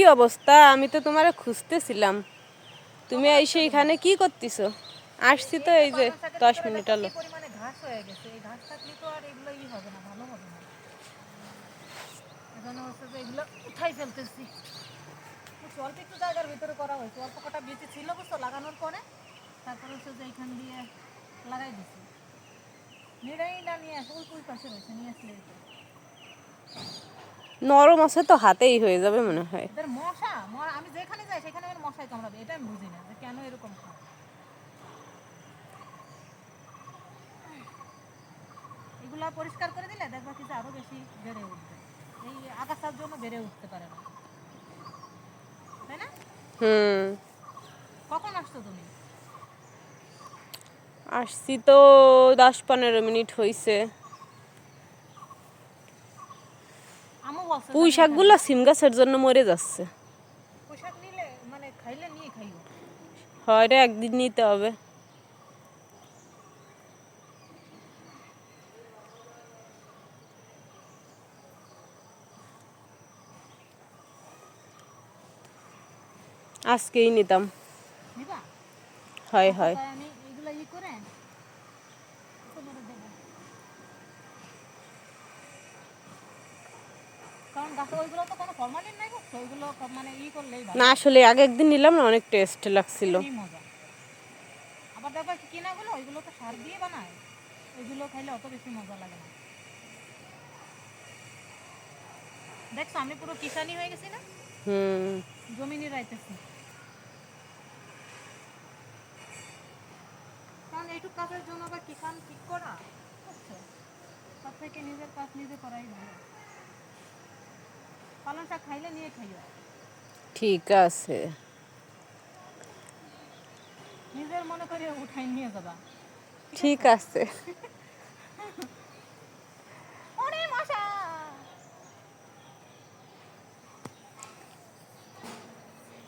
কি অবস্থা? আমি তো তোমারে খুঁজতেছিলাম। তুমি এসে এখানে কি করতেছো? আসছি তো এই যে দশ মিনিট হলো। ভিতরে করা হয়েছে অল্প কটা ছিল লাগানোর পরে হচ্ছে লাগাই দিছি না নিয়ে পাশে রয়েছে নিয়ে আসলে। নরম আছে তো হাতেই হয়ে যাবে মনে হয়। মশা আমি যেখানে যাই সেখানে মশাই কামড়াবে এটা আমি বুঝি না যে কেন এরকম এগুলা পরিষ্কার করে দিলে দেখবা কিছু আরও বেশি বেড়ে উঠবে। এই আগাছার জন্য বেড়ে উঠতে পারে না। তাই না? হুম। কখন আসছো তুমি? আসছি তো দশ পনেরো মিনিট হয়েছে পুঁই শাকগুলো সিম গাছের জন্য মরে যাচ্ছে। মানে হয় রে একদিন নিতে হবে। আজকেই নিতাম। হয় হয় তাই আমি এগুলা ই করে তোমারে দেবো কারণ গাছে ওইগুলো তো কোনো ফরমালিন নাই বুঝছ ওইগুলো ক- মানে ই করলেই ভালো না আসলে আগে একদিন নিলাম না অনেক টেস্ট লাগছিল। আবার দেখো কিনাগুলো ওইগুলো তো সার দিয়ে বানায়। ওইগুলো খাইলে অত বেশি মজা লাগে না। দেখছ আমি পুরো কিষানি হয়ে গেছি না? হুম। জমি নিরাইতেছি কারণ এইটুক কাজের জন্য আবার কিষান ঠিক করা। তার থেকে নিজের কাজ নিজে করাই ভালো। পালং শাক খাইলে নিয়ে খাইও। ঠিক আছে। নিজের মনে করে উঠাই নিয়ে যাবা। ঠিক আছে।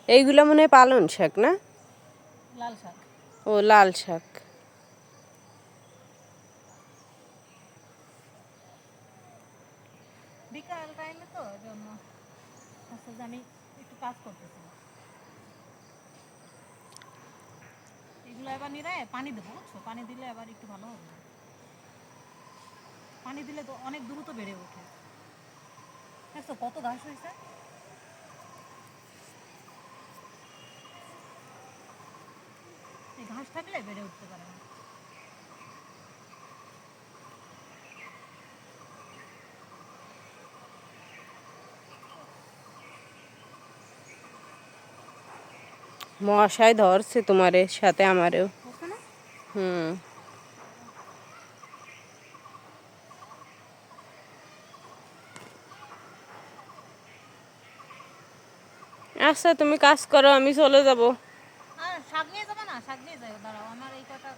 এইগুলো মনে হয় পালন শাক না? লাল শাক ও লাল শাক বিকাল টাইমে তো জন্য। হচ্ছে যে আমি একটু কাজ করতেছি। এগুলো এবার নিরে পানি দেবো, বুঝছ? পানি দিলে আবার একটু ভালো হবে। পানি দিলে তো অনেক দ্রুত বেড়ে ওঠে। দেখছ কত ঘাস হয়েছে? এই ঘাস থাকলে বেড়ে উঠতে পারে না। মশাই ধরছে তোমার সাথে আমারও। হুম। আচ্ছা তুমি কাজ করো আমি চলে যাব। শাক নিয়ে যাবে না? শাক নিয়ে যাও দাঁড়াও আমার এই কটা